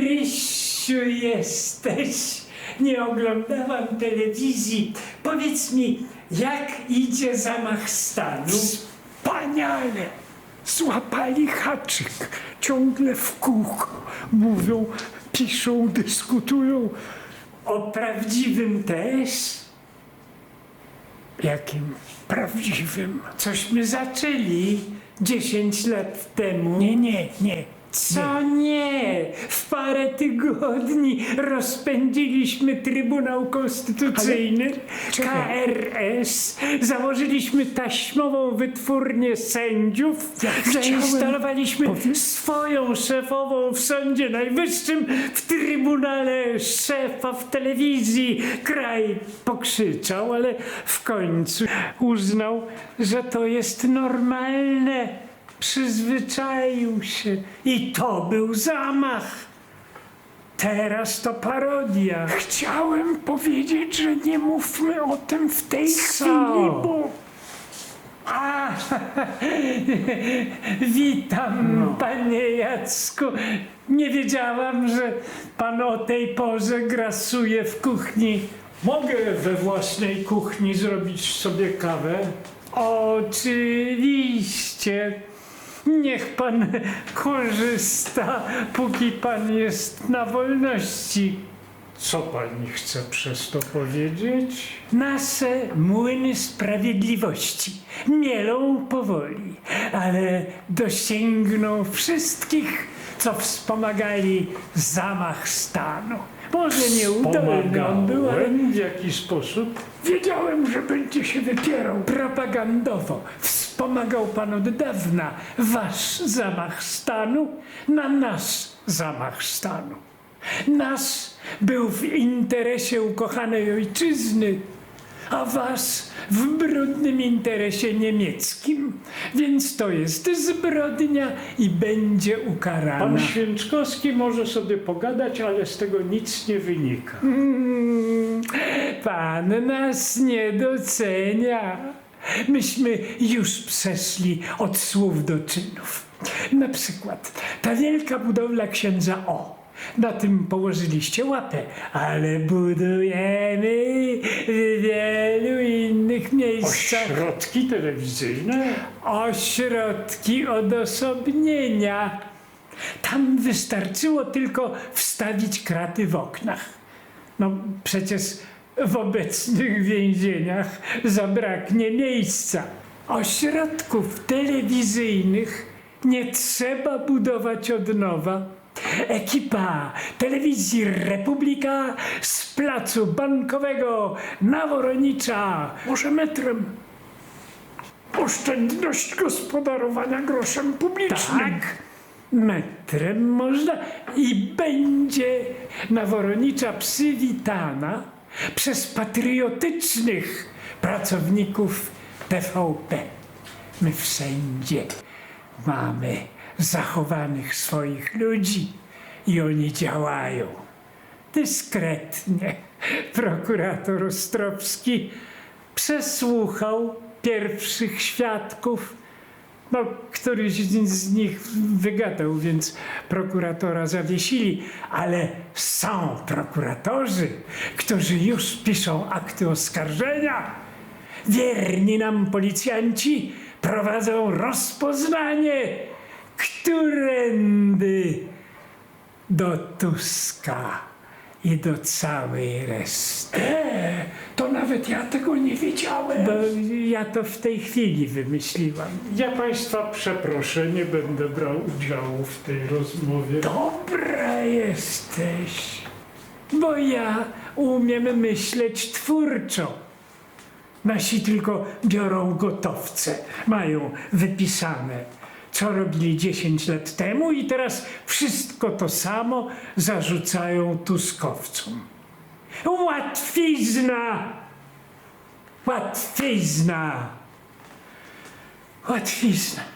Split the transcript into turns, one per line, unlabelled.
Rysiu jesteś. Nie oglądałam telewizji. Powiedz mi, jak idzie zamach stanu?
Wspaniale! Złapali haczyk. Ciągle w kółko. Mówią, piszą, dyskutują.
O prawdziwym też?
Jakim prawdziwym.
Cośmy zaczęli 10 lat temu.
Nie, nie, nie.
Co nie? W parę tygodni rozpędziliśmy Trybunał Konstytucyjny,
czekaj.
KRS, założyliśmy taśmową wytwórnię sędziów,
Ja chciałem
zainstalowaliśmy
powie-
swoją szefową w Sądzie Najwyższym, w Trybunale szefa w telewizji. Kraj pokrzyczał, ale w końcu uznał, że to jest normalne. Przyzwyczaił się i to był zamach. Teraz to parodia.
Chciałem powiedzieć, że nie mówmy o tym w tej
Co?
chwili, bo
A, witam, panie Jacku. Nie wiedziałam, że pan o tej porze grasuje w kuchni.
Mogę we własnej kuchni zrobić sobie kawę?
Oczywiście. Niech pan korzysta, póki pan jest na wolności.
Co pani chce przez to powiedzieć?
Nasze młyny sprawiedliwości mielą powoli, ale dosięgną wszystkich, co wspomagali zamach stanu. Może nieudolny on był, ale
Pomagałem w jaki sposób?
wiedziałem, że będzie się wypierał.
propagandowo wspomagał pan od dawna wasz zamach stanu na nasz zamach stanu. Nasz był w interesie ukochanej ojczyzny, a was w brudnym interesie niemieckim. Więc to jest zbrodnia i będzie ukarana.
Pan Święczkowski może sobie pogadać, ale z tego nic nie wynika.
Mm, Pan nas nie docenia. Myśmy już przeszli od słów do czynów. Na przykład ta wielka budowla księdza O. Na tym położyliście łapę, ale budujemy w wielu innych miejscach
Ośrodki telewizyjne?
ośrodki odosobnienia. Tam wystarczyło tylko wstawić kraty w oknach. No przecież w obecnych więzieniach zabraknie miejsca. Ośrodków telewizyjnych nie trzeba budować od nowa. Ekipa telewizji Republika z placu bankowego na Woronicza
Może metrem. Oszczędność gospodarowania groszem publicznym.
Tak, metrem można i będzie Naworonicza przywitana przez patriotycznych pracowników TVP. My wszędzie mamy zachowanych swoich ludzi i oni działają dyskretnie. Prokurator Ostrowski przesłuchał pierwszych świadków. No, któryś z nich wygadał, więc prokuratora zawiesili, ale są prokuratorzy, którzy już piszą akty oskarżenia. Wierni nam policjanci prowadzą rozpoznanie, którędy do Tuska i do całej reszty.
E, to nawet ja tego nie wiedziałem.
Bo ja to w tej chwili wymyśliłam.
Ja państwa przeproszę, nie będę brał udziału w tej rozmowie.
Dobra jesteś, bo ja umiem myśleć twórczo. Nasi tylko biorą gotowce, mają wypisane, co robili 10 lat temu i teraz wszystko to samo zarzucają tuskowcom. Łatwizna! Łatwizna! Łatwizna.